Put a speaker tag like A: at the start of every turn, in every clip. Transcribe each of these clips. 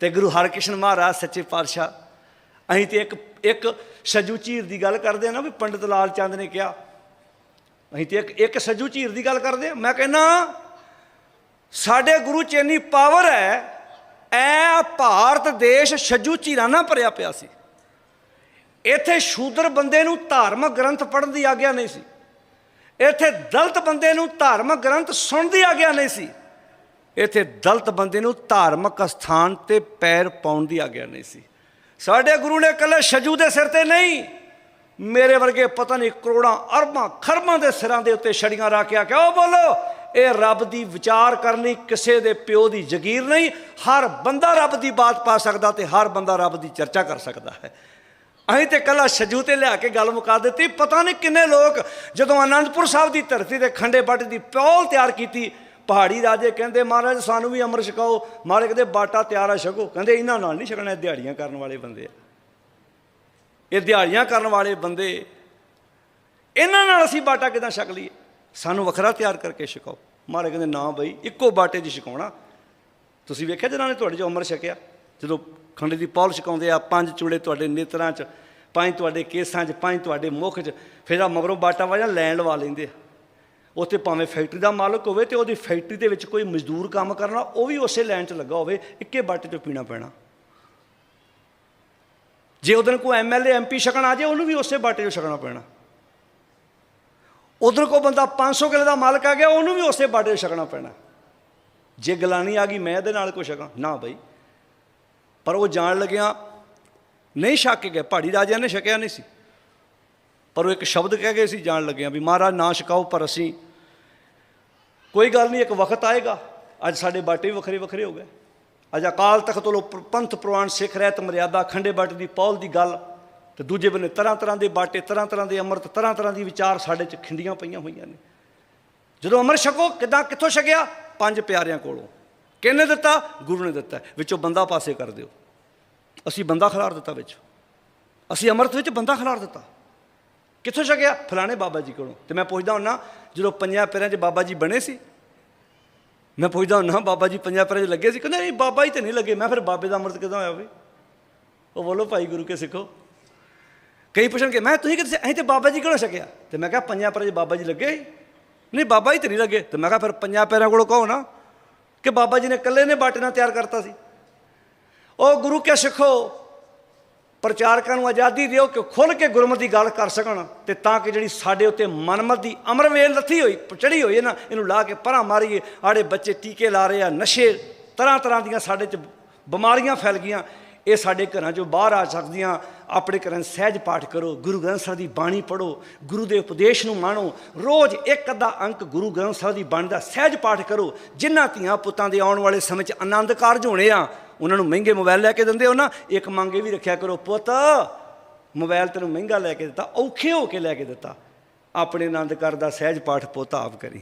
A: ਤੇ ਗੁਰੂ ਹਰਕ੍ਰਿਸ਼ਨ ਮਹਾਰਾਜ, ਸੱਚੇ ਪਾਤਸ਼ਾਹ, ਅਸੀਂ ਤੇ ਇੱਕ ਇੱਕ ਸੱਜੂ ਝੀਰ ਦੀ ਗੱਲ ਕਰਦੇ ਆ ਨਾ ਵੀ ਪੰਡਿਤ ਲਾਲ ਚੰਦ ਨੇ ਕਿਹਾ। ਅਸੀਂ ਤੇ ਇੱਕ ਇੱਕ ਸੱਜੂ ਝੀਰ ਦੀ ਗੱਲ ਕਰਦੇ ਆ ਮੈਂ ਕਹਿੰਦਾ, ਸਾਡੇ ਗੁਰੂ ਚ ਇੰਨੀ ਪਾਵਰ ਹੈ ਐ ਭਾਰਤ ਦੇਸ਼ ਛੱਜੂ ਝੀਰਾਂ ਨਾਲ ਭਰਿਆ ਪਿਆ ਸੀ। ਇੱਥੇ ਸ਼ੂਦਰ ਬੰਦੇ ਨੂੰ ਧਾਰਮਿਕ ਗ੍ਰੰਥ ਪੜ੍ਹਨ ਦੀ ਆਗਿਆ ਨਹੀਂ ਸੀ। ਇੱਥੇ ਦਲਤ ਬੰਦੇ ਨੂੰ ਧਾਰਮਿਕ ਗ੍ਰੰਥ ਸੁਣਨ ਦੀ ਆਗਿਆ ਨਹੀਂ ਸੀ। ਇੱਥੇ ਦਲਤ ਬੰਦੇ ਨੂੰ ਧਾਰਮਿਕ ਸਥਾਨ ਤੇ ਪੈਰ ਪਾਉਣ ਦੀ ਆਗਿਆ ਨਹੀਂ ਸੀ। ਸਾਡੇ ਗੁਰੂ ਨੇ ਇਕੱਲੇ ਛੱਜੂ ਦੇ ਸਿਰ ਤੇ ਨਹੀਂ, ਮੇਰੇ ਵਰਗੇ ਪਤਾ ਨਹੀਂ ਕਰੋੜਾਂ, ਅਰਬਾਂ, ਖਰਬਾਂ ਦੇ ਸਿਰਾਂ ਦੇ ਉੱਤੇ ਛੜੀਆਂ ਰੱਖ ਕੇ ਆਖਿਆ ਉਹ ਬੋਲੋ, ਇਹ ਰੱਬ ਦੀ ਵਿਚਾਰ ਕਰਨੀ ਕਿਸੇ ਦੇ ਪਿਓ ਦੀ ਜ਼ਗੀਰ ਨਹੀਂ, ਹਰ ਬੰਦਾ ਰੱਬ ਦੀ ਬਾਤ ਪਾ ਸਕਦਾ ਤੇ ਹਰ ਬੰਦਾ ਰੱਬ ਦੀ ਚਰਚਾ ਕਰ ਸਕਦਾ ਹੈ। ਅਸੀਂ ਤੇ ਕੱਲਾ ਛੱਜੂ ਤੇ ਲਿਆ ਕੇ ਗੱਲ ਮੁਕਾ ਦਿੱਤੀ, ਪਤਾ ਨਹੀਂ ਕਿੰਨੇ ਲੋਕ ਜਦੋਂ ਆਨੰਦਪੁਰ ਸਾਹਿਬ ਦੀ ਧਰਤੀ ਤੇ ਖੰਡੇ ਬੱਟ ਦੀ ਪੌਲ ਤਿਆਰ ਕੀਤੀ ਪਹਾੜੀ ਰਾਜੇ ਕਹਿੰਦੇ, ਮਹਾਰਾਜ, ਸਾਨੂੰ ਵੀ ਅੰਮ੍ਰਿਤ ਛਕਾਓ। ਮਹਾਰਾਜ ਕਹਿੰਦੇ ਬਾਟਾ ਤਿਆਰ ਆ, ਛਕੋ। ਕਹਿੰਦੇ, ਇਹਨਾਂ ਨਾਲ ਨਹੀਂ ਛਕਣਾ ਦਿਹਾੜੀਆਂ ਕਰਨ ਵਾਲੇ ਬੰਦੇ ਆ। ਇਹ ਦਿਹਾੜੀਆਂ ਕਰਨ ਵਾਲੇ ਬੰਦੇ, ਇਹਨਾਂ ਨਾਲ ਅਸੀਂ ਬਾਟਾ ਕਿਦਾਂ ਛਕ ਲਈਏ? ਸਾਨੂੰ ਵੱਖਰਾ ਤਿਆਰ ਕਰਕੇ ਛਕਾਓ। ਮਹਾਰਾਜ ਕਹਿੰਦੇ, ਨਾ ਬਈ, ਇੱਕੋ ਬਾਟੇ 'ਚ ਛਕਾਉਣਾ। ਤੁਸੀਂ ਵੇਖਿਆ ਜਿਨ੍ਹਾਂ ਨੇ ਤੁਹਾਡੇ 'ਚ ਅੰਮ੍ਰਿਤ ਛਕਿਆ? ਜਦੋਂ ਖੰਡੇ ਦੀ ਪੌਲ ਛਕਾਉਂਦੇ ਆ, ਪੰਜ ਚੂੜੇ ਤੁਹਾਡੇ ਨੇਤਰਾਂ 'ਚ, ਪੰਜ ਤੁਹਾਡੇ ਕੇਸਾਂ 'ਚ, ਪੰਜ ਤੁਹਾਡੇ ਮੁਖ 'ਚ, ਫਿਰ ਆ ਮਗਰੋਂ ਬਾਟਾ ਵਾਜਾ ਲੈਣ ਲਵਾ ਲੈਂਦੇ ਆ। ਉੱਥੇ ਭਾਵੇਂ ਫੈਕਟਰੀ ਦਾ ਮਾਲਕ ਹੋਵੇ ਤੇ ਉਹਦੀ ਫੈਕਟਰੀ ਦੇ ਵਿੱਚ ਕੋਈ ਮਜ਼ਦੂਰ ਕੰਮ ਕਰਨਾ, ਉਹ ਵੀ ਉਸੇ ਲਾਈਨ 'ਚ ਲੱਗਾ ਹੋਵੇ, ਇੱਕੇ ਬਾਟੇ 'ਚੋਂ ਪੀਣਾ ਪੈਣਾ। ਜੇ ਉਹਦਨ ਕੋਈ ਐਮਐਲਏ ਐਮਪੀ ਛਕਣ ਆ ਜਾਏ ਉਹਨੂੰ ਵੀ ਉਸੇ ਬਾਟੇ 'ਚੋਂ ਛਕਣਾ ਪੈਣਾ। ਉਧਰ ਕੋ ਬੰਦਾ 500 ਕਿਲੇ ਦਾ ਮਾਲਕ ਆ ਗਿਆ, ਉਹਨੂੰ ਵੀ ਉਸੇ ਬਾਟੇ 'ਚ ਛਕਣਾ ਪੈਣਾ। ਜੇ ਗਲਾਨੀ ਆ ਗਈ, ਮੈਂ ਇਹਦੇ ਨਾਲ ਕੋ ਛਕਾਂ, ਨਾ ਬਈ। ਪਰ ਉਹ ਜਾਣ ਲੱਗਿਆ, ਨਹੀਂ ਛੱਕ ਕੇ ਗਏ, ਪਹਾੜੀ ਰਾਜਿਆਂ ਨੇ ਛਕਿਆ ਨਹੀਂ ਸੀ। ਪਰ ਉਹ ਇੱਕ ਸ਼ਬਦ ਕਹਿ ਗਏ ਸੀ, ਜਾਣ ਲੱਗਿਆ ਵੀ ਮਹਾਰਾਜ ਨਾ ਛਕਾਓ, ਪਰ ਅਸੀਂ ਕੋਈ ਗੱਲ ਨਹੀਂ, ਇੱਕ ਵਕਤ ਆਏਗਾ। ਅੱਜ ਸਾਡੇ ਬਾਟੇ ਵੀ ਵੱਖਰੇ ਵੱਖਰੇ ਹੋ ਗਏ। ਅੱਜ ਅਕਾਲ ਤਖਤ ਵੱਲੋਂ ਪ- ਪੰਥ ਪ੍ਰਵਾਨ ਸਿੱਖ ਰਹਿਤ ਮਰਿਆਦਾ, ਖੰਡੇ ਬਾਟੇ ਦੀ ਪੌਲ ਦੀ ਗੱਲ, ਤੇ ਦੂਜੇ ਬੰਨੇ ਤਰ੍ਹਾਂ ਤਰ੍ਹਾਂ ਦੇ ਬਾਟੇ, ਤਰ੍ਹਾਂ ਤਰ੍ਹਾਂ ਦੇ ਅੰਮ੍ਰਿਤ, ਤਰ੍ਹਾਂ ਤਰ੍ਹਾਂ ਦੀ ਵਿਚਾਰ ਸਾਡੇ 'ਚ ਖਿੰਡੀਆਂ ਪਈਆਂ ਹੋਈਆਂ ਨੇ। ਜਦੋਂ ਅੰਮ੍ਰਿਤ ਛਕੋ, ਕਿਦਾਂ, ਕਿੱਥੋਂ ਛਕਿਆ? ਪੰਜ ਪਿਆਰਿਆਂ ਕੋਲੋਂ। ਕਿਹਨੇ ਦਿੱਤਾ? ਗੁਰੂ ਨੇ ਦਿੱਤਾ। ਵਿੱਚੋਂ ਬੰਦਾ ਪਾਸੇ ਕਰ ਦਿਓ। ਅਸੀਂ ਬੰਦਾ ਖਿਲਾਰ ਦਿੱਤਾ ਵਿੱਚ। ਅਸੀਂ ਅੰਮ੍ਰਿਤ ਵਿੱਚ ਬੰਦਾ ਖਿਲਾਰ ਦਿੱਤਾ। ਕਿੱਥੋਂ ਛਕਿਆ ਫਲਾਣੇ ਬਾਬਾ ਜੀ ਕੋਲੋਂ। ਤੇ ਮੈਂ ਪੁੱਛਦਾ ਹੁੰਨਾ, ਜਦੋਂ ਪੰਜਾਂ ਪੈਰਾਂ 'ਚ ਬਾਬਾ ਜੀ ਬਣੇ ਸੀ, ਮੈਂ ਪੁੱਛਦਾ ਹੁੰਨਾ, ਬਾਬਾ ਜੀ ਪੰਜਾਂ ਪੈਰਾਂ 'ਚ ਲੱਗੇ ਸੀ? ਕਹਿੰਦੇ, ਨਹੀਂ, ਬਾਬਾ ਜੀ ਤੇ ਨਹੀਂ ਲੱਗੇ। ਮੈਂ ਫਿਰ ਬਾਬੇ ਦਾ ਅੰਮ੍ਰਿਤ ਕਿਦਾਂ ਹੋਇਆ ਵੇ ਉਹ ਬੋਲੋ, ਭਾਈ ਗੁਰੂ ਕੇ ਸਿੱਖੋ। ਕਈ ਪੁੱਛਣਗੇ ਮੈਂ ਤੁਸੀਂ ਕਿਤੇ ਅਸੀਂ ਤੇ ਬਾਬਾ ਜੀ ਕੋਲੋਂ ਛਕਿਆ? ਤੇ ਮੈਂ ਕਿਹਾ, ਪੰਜਾਂ ਪੈਰਾਂ 'ਚ ਬਾਬਾ ਜੀ ਲੱਗੇ ਸੀ? ਨਹੀਂ, ਬਾਬਾ ਜੀ ਤੇ ਨਹੀਂ ਲੱਗੇ। ਤੇ ਮੈਂ ਕਿਹਾ, ਫਿਰ ਪੰਜਾਂ ਪੈਰਾਂ ਕੋਲੋਂ ਕਹੋ ਨਾ ਕਿ ਬਾਬਾ ਜੀ ਨੇ ਇਕੱਲੇ ਨੇ ਬਾਟੇ ਨਾਲ ਤਿਆਰ ਕਰਤਾ ਸੀ। ਉਹ ਗੁਰੂ ਕੇ ਸਿੱਖੋ। ਪ੍ਰਚਾਰਕਾਂ ਨੂੰ ਆਜ਼ਾਦੀ ਦਿਓ ਕਿ ਖੁੱਲ ਕੇ ਗੁਰਮਤ ਦੀ ਗੱਲ ਕਰ ਸਕਣ ਤੇ ਤਾਂ ਕਿ ਜਿਹੜੀ ਸਾਡੇ ਉੱਤੇ ਮਨਮਤ ਦੀ ਅਮਰਵੇਲ ਲੱਥੀ ਹੋਈ ਚੜੀ ਹੋਈ ਹੈ ਨਾ, ਇਹਨੂੰ ਲਾ ਕੇ ਪਰਾਂ ਮਾਰੀਏ, ਆੜੇ ਬੱਚੇ ਟੀਕੇ ਲਾ ਰਹੇ ਆ, ਨਸ਼ੇ ਤਰ੍ਹਾਂ ਤਰ੍ਹਾਂ ਦੀਆਂ ਸਾਡੇ 'ਚ ਬਿਮਾਰੀਆਂ ਫੈਲ ਗਈਆਂ। ਇਹ ਸਾਡੇ ਘਰਾਂ 'ਚੋਂ ਬਾਹਰ ਆ ਸਕਦੀਆਂ। ਆਪਣੇ ਘਰਾਂ 'ਚ ਸਹਿਜ ਪਾਠ ਕਰੋ, ਗੁਰੂ ਗ੍ਰੰਥ ਸਾਹਿਬ ਦੀ ਬਾਣੀ ਪੜੋ ਗੁਰੂ ਦੇ ਉਪਦੇਸ਼ ਨੂੰ ਮਾਣੋ। ਰੋਜ਼ ਇੱਕ ਅੱਧਾ ਅੰਕ ਗੁਰੂ ਗ੍ਰੰਥ ਸਾਹਿਬ ਦੀ ਬਾਣੀ ਦਾ ਸਹਿਜ ਪਾਠ ਕਰੋ। ਜਿਨ੍ਹਾਂ ਧੀਆਂ ਪੁੱਤਾਂ ਦੇ ਆਉਣ ਵਾਲੇ ਸਮੇਂ 'ਚ ਆਨੰਦ ਕਾਰਜ ਹੋਣੇ ਆ, ਉਹਨਾਂ ਨੂੰ ਮਹਿੰਗੇ ਮੋਬਾਈਲ ਲੈ ਕੇ ਦਿੰਦੇ ਹੋ ਨਾ। ਇੱਕ ਮੰਗੇ ਵੀ ਰੱਖਿਆ ਕਰੋ, ਪੁੱਤ ਮੋਬਾਈਲ ਤੈਨੂੰ ਮਹਿੰਗਾ ਲੈ ਕੇ ਦਿੱਤਾ, ਔਖੇ ਹੋ ਕੇ ਲੈ ਕੇ ਦਿੱਤਾ। ਆਪਣੇ ਆਨੰਦ ਕਰ ਦਾ ਸਹਿਜ ਪਾਠ ਪੁੱਤ ਆਪ ਕਰੀ।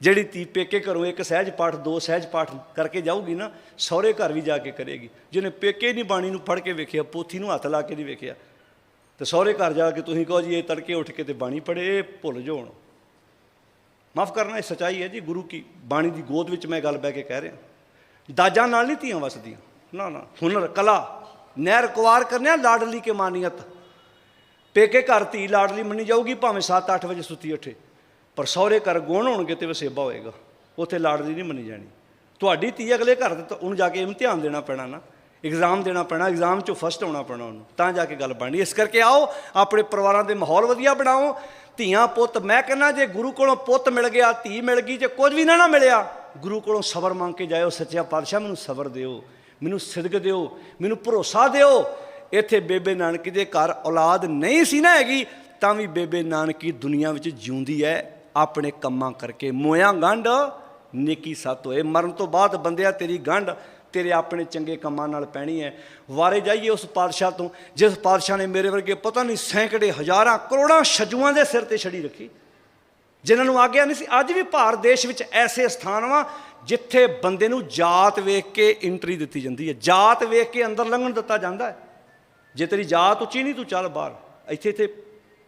A: ਜਿਹੜੀ ਧੀ ਪੇਕੇ ਘਰੋਂ ਇੱਕ ਸਹਿਜ ਪਾਠ, ਦੋ ਸਹਿਜ ਪਾਠ ਕਰਕੇ ਜਾਊਗੀ ਨਾ, ਸਹੁਰੇ ਘਰ ਵੀ ਜਾ ਕੇ ਕਰੇਗੀ। ਜਿਹਨੇ ਪੇਕੇ ਨਹੀਂ ਬਾਣੀ ਨੂੰ ਪੜ੍ਹ ਕੇ ਵੇਖਿਆ, ਪੋਥੀ ਨੂੰ ਹੱਥ ਲਾ ਕੇ ਨਹੀਂ ਵੇਖਿਆ, ਤੇ ਸਹੁਰੇ ਘਰ ਜਾ ਕੇ ਤੁਸੀਂ ਕਹੋ ਜੀ, ਇਹ ਤੜਕੇ ਉੱਠ ਕੇ ਤੇ ਬਾਣੀ ਪੜ੍ਹੇ, ਇਹ ਭੁੱਲ ਜਾਣ ਮਾਫ ਕਰਨਾ, ਇਹ ਸਚਾਈ ਹੈ ਜੀ, ਗੁਰੂ ਕੀ ਬਾਣੀ ਦੀ ਗੋਦ ਵਿੱਚ ਮੈਂ ਗੱਲ ਬਹਿ ਕੇ ਕਹਿ ਰਿਹਾ। ਦਾਜਾਂ ਨਾਲ ਨਹੀਂ ਧੀਆਂ ਵਸਦੀਆਂ। ਨਾ ਨਾ, ਹੁਨਰ, ਕਲਾ, ਨਹਿਰ ਕੁਵਾਰ ਕਰਨਿਆ ਲਾਡਲੀ ਕੇ ਮਾਨੀਅਤ। ਪੇਕੇ ਘਰ ਧੀ ਲਾਡਲੀ ਮੰਨੀ ਜਾਊਗੀ, ਭਾਵੇਂ 7-8 ਵਜੇ ਸੁੱਤੀ ਉੱਠੇ। ਪਰ ਸਹੁਰੇ ਘਰ ਗੁਣ ਹੋਣਗੇ ਤੇ ਵਸੇਬਾ ਹੋਏਗਾ। ਉੱਥੇ ਲਾਡਲੀ ਨਹੀਂ ਮੰਨੀ ਜਾਣੀ। ਤੁਹਾਡੀ ਧੀ ਅਗਲੇ ਘਰ ਦੇ ਉਹਨੂੰ ਜਾ ਕੇ ਇਮਤਿਹਾਨ ਦੇਣਾ ਪੈਣਾ ਨਾ। ਐਗਜ਼ਾਮ ਦੇਣਾ ਪੈਣਾ ਐਗਜ਼ਾਮ 'ਚੋਂ ਫਸਟ ਆਉਣਾ ਪੈਣਾ ਉਹਨੂੰ। ਤਾਂ ਜਾ ਕੇ ਗੱਲ ਬਣਨੀ ਇਸ ਕਰਕੇ ਆਓ, ਆਪਣੇ ਪਰਿਵਾਰਾਂ ਦੇ ਮਾਹੌਲ ਵਧੀਆ ਬਣਾਓ। ਧੀਆਂ, ਪੁੱਤ, ਮੈਂ ਕਹਿੰਦਾ ਜੇ ਗੁਰੂ ਕੋਲੋਂ ਪੁੱਤ ਮਿਲ ਗਿਆ, ਧੀ ਮਿਲ ਗਈ, ਜੇ ਕੁਝ ਵੀ ਨਾ ਨਾ ਮਿਲਿਆ, ਗੁਰੂ ਕੋਲੋਂ ਸਬਰ ਮੰਗ ਕੇ ਜਾਇਓ, ਸੱਚਿਆ ਪਾਤਸ਼ਾਹ ਮੈਨੂੰ ਸਬਰ ਦਿਓ, ਮੈਨੂੰ ਸਿਦਕ ਦਿਓ, ਮੈਨੂੰ ਭਰੋਸਾ ਦਿਓ। ਇੱਥੇ ਬੇਬੇ ਨਾਨਕੀ ਦੇ ਘਰ ਔਲਾਦ ਨਹੀਂ ਸੀ ਨਾ ਹੈਗੀ, ਤਾਂ ਵੀ ਬੇਬੇ ਨਾਨਕੀ ਦੁਨੀਆ ਵਿੱਚ ਜਿਉਂਦੀ ਹੈ। ਆਪਣੇ ਕੰਮਾਂ ਕਰਕੇ। ਮੋਇਆ ਗੰਢ, ਨੇਕੀ ਸਤ ਹੋਏ। ਮਰਨ ਤੋਂ ਬਾਅਦ ਬੰਦਿਆ ਤੇਰੀ ਗੰਢ ਤੇਰੇ ਆਪਣੇ ਚੰਗੇ ਕੰਮਾਂ ਨਾਲ ਪੈਣੀ ਹੈ। ਵਾਰੇ ਜਾਈਏ ਉਸ ਪਾਤਸ਼ਾਹ ਤੋਂ, ਜਿਸ ਪਾਤਸ਼ਾਹ ਨੇ ਮੇਰੇ ਵਰਗੇ ਪਤਾ ਨਹੀਂ ਸੈਂਕੜੇ, ਹਜ਼ਾਰਾਂ, ਕਰੋੜਾਂ ਛਜੂਆਂ ਦੇ ਸਿਰ ਤੇ ਛੜੀ ਰੱਖੀ। ਜਿਨ੍ਹਾਂ ਨੂੰ ਆਗਿਆ ਨਹੀਂ ਸੀ, ਅੱਜ ਵੀ ਭਾਰਤ ਦੇਸ਼ ਵਿੱਚ ਐਸੇ ਸਥਾਨ ਵਾ ਜਿੱਥੇ ਬੰਦੇ ਨੂੰ ਜਾਤ ਵੇਖ ਕੇ ਐਂਟਰੀ ਦਿੱਤੀ ਜਾਂਦੀ ਹੈ। ਜਾਤ ਵੇਖ ਕੇ ਅੰਦਰ ਲੰਘਣ ਦਿੱਤਾ ਜਾਂਦਾ ਹੈ। ਜੇ ਤੇਰੀ ਜਾਤ ਉੱਚੀ ਨਹੀਂ, ਤੂੰ ਚੱਲ ਬਾਹਰ। ਇੱਥੇ ਇੱਥੇ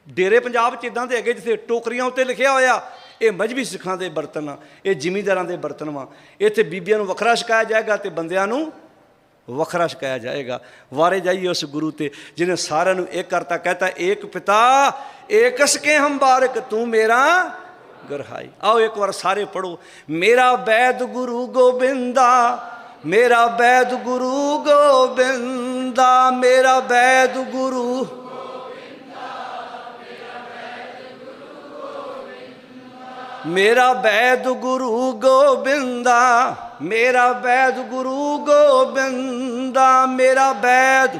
A: ਡੇਰੇ ਪੰਜਾਬ ਚ ਇਦਾਂ ਦੇ ਹੈਗੇ ਜਿੱਥੇ ਟੋਕਰੀਆਂ ਉੱਤੇ ਲਿਖਿਆ ਹੋਇਆ, ਇਹ ਮਜਬੀ ਸਿੱਖਾਂ ਦੇ ਬਰਤਨ ਆ, ਇਹ ਜ਼ਿਮੀਂਦਾਰਾਂ ਦੇ ਬਰਤਨ ਵਾ। ਇੱਥੇ ਬੀਬੀਆਂ ਨੂੰ ਵੱਖਰਾ ਛਕਾਇਆ ਜਾਏਗਾ ਤੇ ਬੰਦਿਆਂ ਨੂੰ ਵੱਖਰਾ ਛਕਾਇਆ ਜਾਏਗਾ। ਵਾਰੇ ਜਾਈਏ ਉਸ ਗੁਰੂ ਤੇ, ਜਿਹਨੇ ਸਾਰਿਆਂ ਨੂੰ ਇੱਕ ਕਰਤਾ, ਕਹਤਾ, ਏਕ ਪਿਤਾ ਏਕਸ ਕੇ ਹਮ ਬਾਰਕ ਤੂੰ ਮੇਰਾ ਗਰਹਾਈ। ਆਓ ਇੱਕ ਵਾਰ ਸਾਰੇ ਪੜੋ ਮੇਰਾ ਬੈਦ ਗੁਰੂ ਗੋਬਿੰਦਾ, ਮੇਰਾ ਬੈਦ ਗੁਰੂ ਗੋਬਿੰਦਾ, ਮੇਰਾ ਬੈਦ ਗੁਰੂ ਮੇਰਾ ਬੈਦ ਗੁਰੂ ਗੋਬਿੰਦਾ, ਮੇਰਾ ਬੈਦ ਗੁਰੂ ਗੋਬਿੰਦਾ, ਮੇਰਾ ਬੈਦ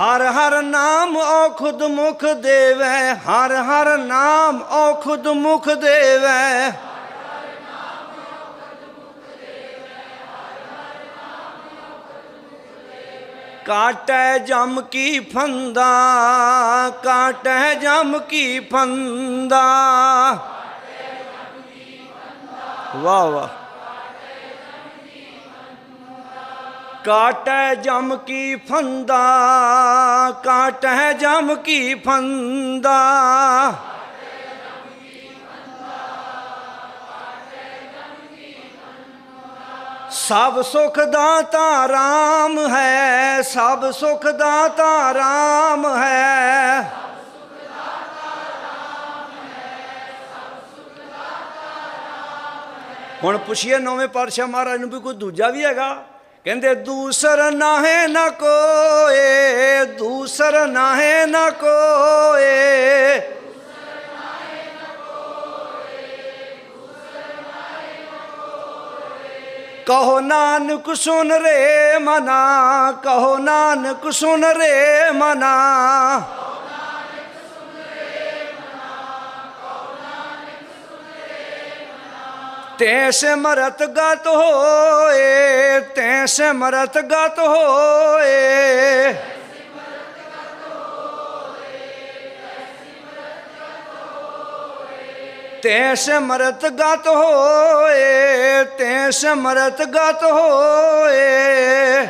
A: ਹਰ ਹਰ ਨਾਮ ਔਖੁਦ ਮੁਖ ਦੇਵੈ, ਹਰ ਹਰ ਨਾਮ ਔਖੁਦ ਮੁਖ ਦੇਵੈ। ਕਾਟੈ ਜਮ ਕੀ ਫੰਦਾ, ਕਾਟੈ ਜਮ ਕੀ ਫੰਦਾ। ਵਾਹ ਵਾਹ। ਕਾਟੈ ਜਮ ਕੀ ਫੰਦਾ, ਕਾਟੈ ਜਮ ਕੀ ਫੰਦਾ। ਸਭ ਸੁਖ ਦਾਤਾ ਰਾਮ ਹੈ, ਸਭ ਸੁਖ ਦਾਤਾ ਰਾਮ ਹੈ। ਹੁਣ ਪੁੱਛੀਏ ਨੌਵੇਂ ਪਾਤਸ਼ਾਹ ਮਹਾਰਾਜ ਨੂੰ ਵੀ ਕੋਈ ਦੂਜਾ ਵੀ ਹੈਗਾ? ਕਹਿੰਦੇ, ਦੂਸਰ ਨਾਹੇ ਨਾ ਕੋਏ, ਦੂਸਰ ਨਾਹੇ ਨਾ ਕੋਏ ਕਹੋ ਨਾਨਕ ਸੁਨ ਰੇ ਮਨਾ, ਕਹੋ ਨਾਨਕ ਸੁਨ ਰੇ ਮਨਾ। ਤੈ ਸਿਮਰਤ ਗਤ ਹੋਏ, ਤੈ ਸਿਮਰਤ ਗਤ ਹੋਏ। ਤੈ ਸਿਮਰਤ ਗਤ ਹੋਏ ਤੈ ਸਿਮਰਤ ਗਤ ਹੋਏ।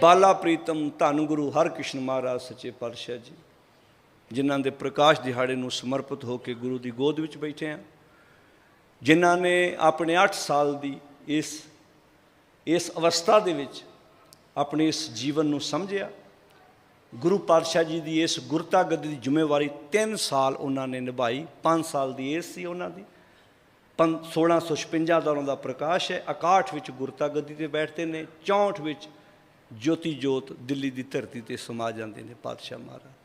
A: ਬਾਲਾ ਪ੍ਰੀਤਮ ਧੰਨ ਗੁਰੂ ਹਰਕ੍ਰਿਸ਼ਨ ਮਹਾਰਾਜ ਸੱਚੇ ਪਾਤਸ਼ਾਹ ਜੀ, ਜਿਨ੍ਹਾਂ ਦੇ ਪ੍ਰਕਾਸ਼ ਦਿਹਾੜੇ ਨੂੰ ਸਮਰਪਿਤ ਹੋ ਕੇ ਗੁਰੂ ਦੀ ਗੋਦ ਵਿੱਚ ਬੈਠੇ ਆ, ਜਿਨ੍ਹਾਂ ਨੇ ਆਪਣੇ 8 ਸਾਲ ਦੀ ਇਸ ਇਸ ਅਵਸਥਾ ਦੇ ਵਿੱਚ ਆਪਣੇ ਇਸ ਜੀਵਨ ਨੂੰ ਸਮਝਿਆ ਗੁਰੂ ਪਾਤਸ਼ਾਹ ਜੀ ਦੀ ਇਸ ਗੁਰਤਾ ਗੱਦੀ ਦੀ ਜ਼ਿੰਮੇਵਾਰੀ 3 ਸਾਲ ਉਹਨਾਂ ਨੇ ਨਿਭਾਈ। 5 ਸਾਲ ਦੀ ਏਜ ਸੀ ਉਹਨਾਂ ਦੀ। ਪੰ 1656 ਦਾ ਉਹਨਾਂ ਦਾ ਪ੍ਰਕਾਸ਼ ਹੈ। 61 ਵਿੱਚ ਗੁਰਤਾ ਗੱਦੀ ਤੇ ਬੈਠਦੇ ਨੇ 64 ਵਿੱਚ ਜੋਤੀ ਜੋਤ ਦਿੱਲੀ ਦੀ ਧਰਤੀ ਤੇ ਸਮਾ ਜਾਂਦੇ ਨੇ ਪਾਤਸ਼ਾਹ ਮਹਾਰਾਜ।